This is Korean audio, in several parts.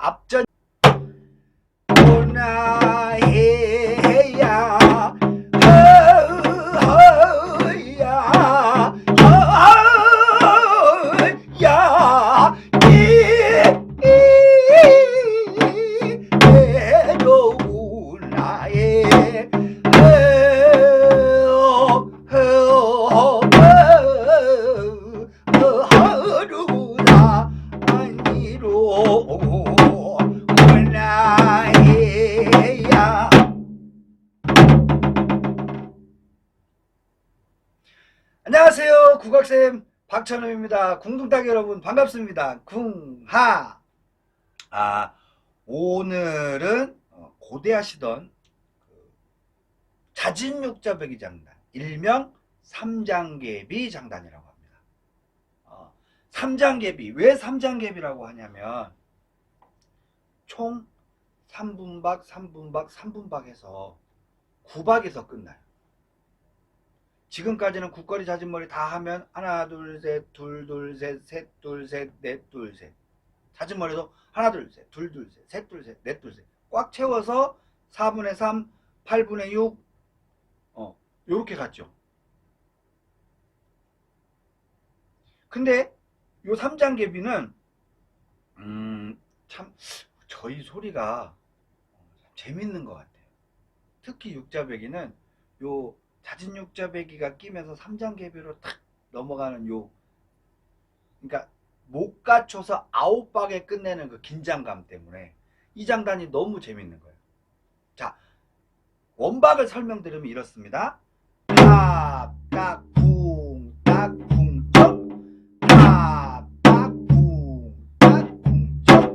앞전 안녕하세요. 국악쌤 박찬호입니다. 궁둥따기 여러분 반갑습니다. 궁하. 아 오늘은 어, 고대하시던 그 자진육자배기 장단 일명 삼장개비 장단이라고 합니다. 어, 삼장개비 왜 삼장개비라고 하냐면 총 3분박 3분박 3분박 해서 9박에서 끝나요 지금까지는 국거리 자진머리 다 하면 하나 둘셋둘둘셋셋둘셋넷둘 셋. 자진머리도 하나 둘셋둘둘셋셋둘셋넷둘 셋. 꽉 채워서 4분의 3 8분의 6 어, 요렇게 갔죠. 근데 요 삼장개비는 음, 참 저희 소리가 참 재밌는 것 같아요. 특히 육자배기는 요 자진 육자 배기가 끼면서 삼장개비로 탁 넘어가는 요 그러니까 못 갖춰서 아홉 박에 끝내는 그 긴장감 때문에 이 장단이 너무 재밌는 거예요. 자, 원박을 설명드리면 이렇습니다. 탑, 딱, 쿵, 딱, 쿵, 척. 탑, 딱, 쿵, 딱, 쿵, 척.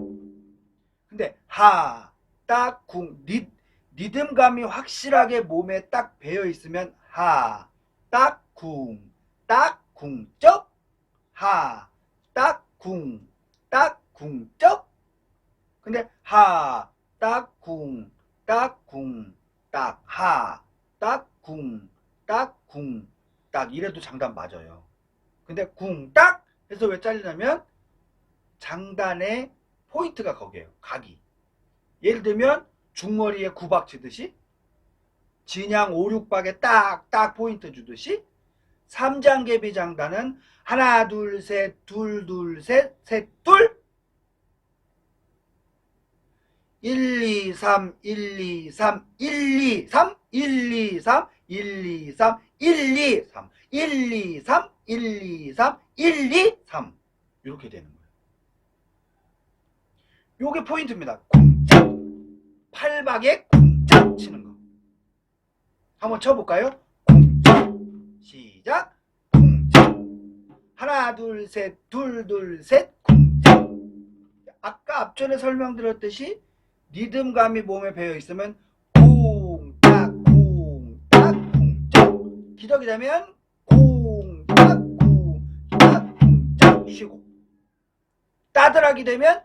근데 하, 딱, 쿵, 리, 리듬감이 확실하게 몸에 딱 배어 있으면 하, 딱, 쿵, 딱, 쿵, 쩍. 하, 딱, 쿵, 딱, 쿵, 쩍. 근데 하, 딱, 쿵, 딱, 쿵, 딱, 하, 딱, 쿵, 딱, 쿵, 딱 이래도 장단 맞아요. 근데 쿵, 딱 해서 왜 잘리냐면 장단의 포인트가 거기에요. 각이. 예를 들면 중머리에 구박 치듯이 진양 5, 6박에 딱, 딱 포인트 주듯이 삼장개비 장단은 하나, 둘, 셋, 둘, 둘, 셋, 셋, 둘 1, 2, 3, 1, 2, 3, 1, 2, 3, 1, 2, 3, 1, 2, 3, 1, 2, 3, 1, 2, 3, 1, 2, 3, 1, 2, 3 이렇게 되는 거예요. 요게 포인트입니다. 쿵짝 팔박에 쿵짝 치는 거. 한번 쳐볼까요? 쿵짝. 시작. 쿵짝. 하나 둘 셋 둘 둘 셋 쿵짝. 아까 앞전에 설명드렸듯이 리듬감이 몸에 배어 있으면 쿵딱 쿵딱 쿵짝. 기덕이 되면 쿵딱 쿵딱 쿵짝. 쉬고. 따들하게 되면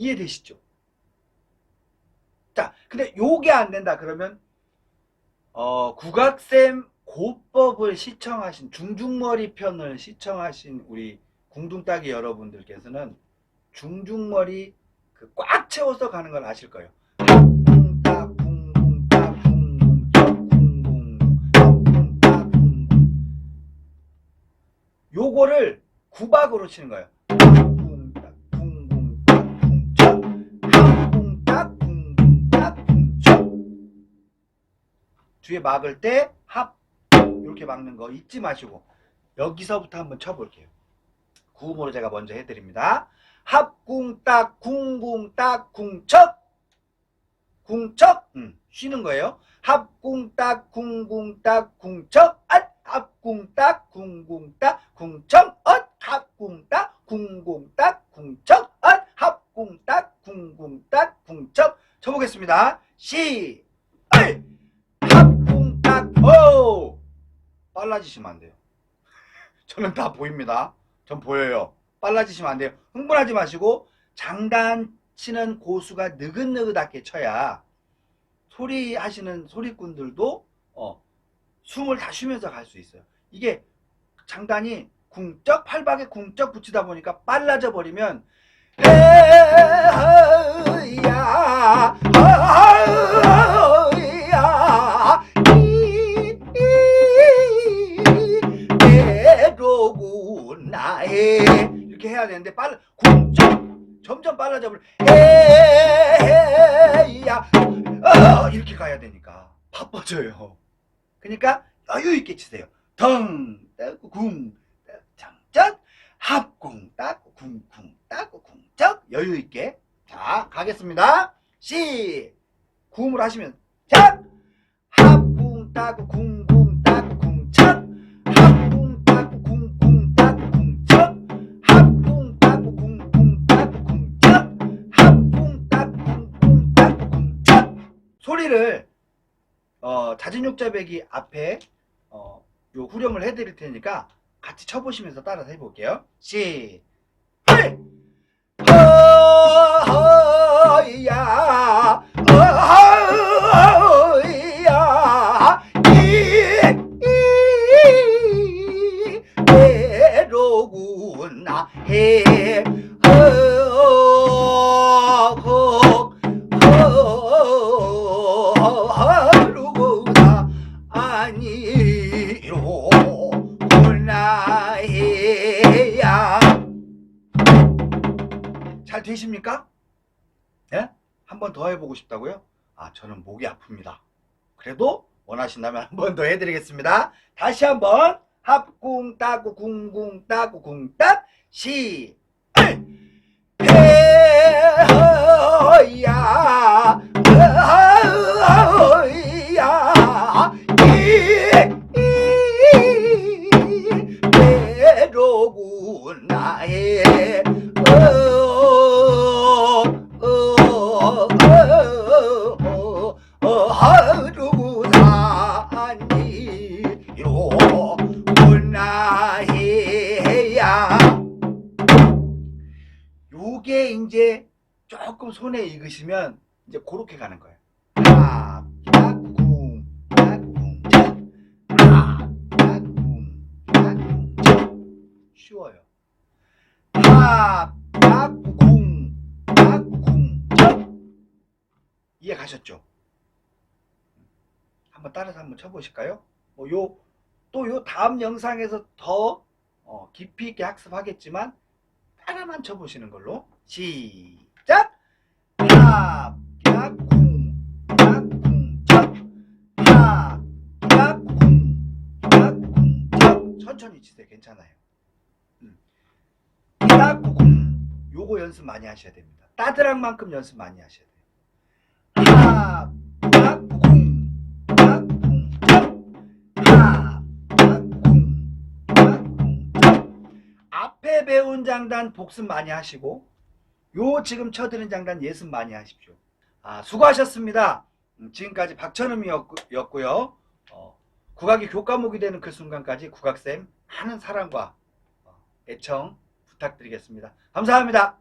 이해되시죠? 자, 근데 요게 안 된다 그러면 어, 국악쌤 고법을 시청하신 중중머리 편을 시청하신 우리 궁둥따기 여러분들께서는 중중머리 그 꽉 채워서 가는 걸 아실 거예요. 요거를 구박으로 치는 거예요. 뒤에 막을 때 합 이렇게 막는 거 잊지 마시고 여기서부터 한번 쳐볼게요. 구음으로 제가 먼저 해드립니다. 합궁딱 궁궁딱 궁척 궁척 음, 쉬는 거예요. 합궁딱 궁궁딱 궁척 앗 합궁딱 궁궁딱 궁척 엇 합궁딱 궁궁딱 궁척 엇 합궁딱 궁궁딱 궁척 쳐보겠습니다. 시 을! 오 빨라지시면 안 돼요. 저는 다 보입니다. 전 보여요. 빨라지시면 안 돼요. 흥분하지 마시고 장단 치는 고수가 느긋느긋하게 쳐야 소리 하시는 소리꾼들도 어, 숨을 다 쉬면서 갈 수 있어요. 이게 장단이 궁쩍 팔박에 궁쩍 붙이다 보니까 빨라져 버리면 에야 되는데 빨 궁쩍 점점 빨라져 버려 에야 어, 이렇게 가야 되니까 바빠져요. 그러니까 여유 있게 치세요. 덩 따고 궁 장짝 합궁 따고 궁 궁 따고 궁 적 여유 있게 자 가겠습니다. 시 구음을 하시면 자 합궁 따고 궁 궁 어, 자진육자배기 앞에 어, 요 후렴을 해드릴 테니까 같이 쳐보시면서 따라서 해볼게요. 시, 헐! 허야, 외로구나 해, 허, 허, 잘 되십니까? 예? 한 번 더 해보고 싶다고요? 아 저는 목이 아픕니다 그래도 원하신다면 한 번 더 해드리겠습니다 다시 한 번 합궁 따고 궁궁 따고 궁따 시해 하루사니로구나 해야 요게 이제 조금 손에 익으시면 이제 그렇게 가는 거예요. 아, 쉬워요. 아, 가셨죠? 한번 따라서 한번 쳐보실까요? 뭐 요, 또 요 다음 영상에서 더 어, 깊이 있게 학습하겠지만 하나만 쳐보시는 걸로 시작! 적 천천히 치세요. 괜찮아요. 음. 약, 궁 요거 연습 많이 하셔야 됩니다. 따드랑 만큼 연습 많이 하셔야 돼요 배운 장단 복습 많이 하시고 요 지금 쳐드는 장단 예습 많이 하십시오. 아 수고하셨습니다. 음, 지금까지 박천음이었고요. 어, 국악이 교과목이 되는 그 순간까지 국악쌤 많은 사랑과 어, 애청 부탁드리겠습니다. 감사합니다.